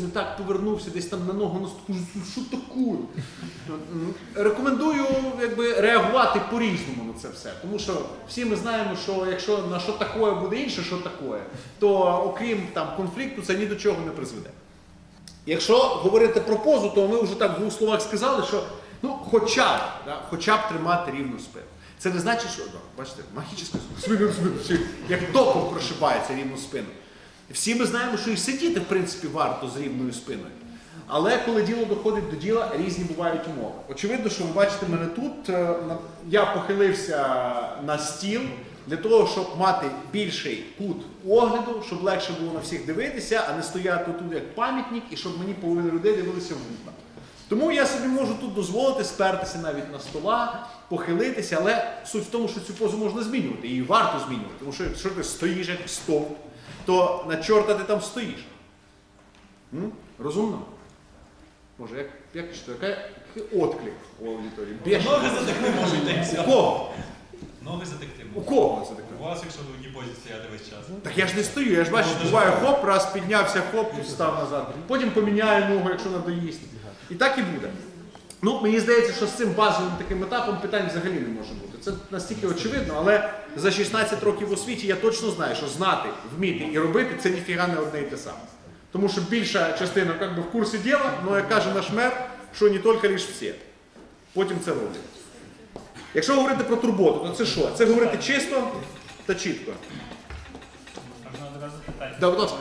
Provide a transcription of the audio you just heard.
не так повернувся, десь там на ногу наступив, що таке? Рекомендую якби, реагувати по-різному на це все. Тому що всі ми знаємо, що якщо на що таке буде інше, що таке, то окрім там, конфлікту це ні до чого не призведе. Якщо говорити про позу, то ми вже так в двох словах сказали, що ну, хоча б, да, хоча б тримати рівну спину. Це не значить, що бачите, спина, як током прошибається рівну спину. Всі ми знаємо, що і сидіти, в принципі, варто з рівною спиною. Але коли діло доходить до діла, різні бувають умови. Очевидно, що ви бачите мене тут. е, Я похилився на стіл для того, щоб мати більший кут огляду, щоб легше було на всіх дивитися, а не стояти тут як пам'ятник, і щоб мені половина людей дивилися в вуха. Тому я собі можу тут дозволити спертися навіть на стола, похилитися, але суть в тому, що цю позу можна змінювати, її варто змінювати. Тому що якщо ти стоїш як стовп, то на чорта ти там стоїш. М? Розумно? Може, як, як яка, який отклик у аудиторії? Бешений. Ноги затекти можуть У кого? Ноги затекти У кого таке? У вас, якщо ви в одній позі стояти весь час. Так я ж не стою, я ж бачу, буває хоп, раз піднявся, хоп, став назад. Потім поміняю ногу, якщо надоїсть. І так і буде. Ну, мені здається, що з цим базовим таким етапом питань взагалі не може бути. Це настільки очевидно, але за 16 років в освіті я точно знаю, що знати, вміти і робити це ніфіга не одне і те саме. Тому що більша частина як би, в курсі діла, але як каже наш мер, що не тільки лише всі. Потім це роблять. Якщо говорити про турботу, то це що? Це говорити чисто та чітко. Можна одразу. Да, будь ласка.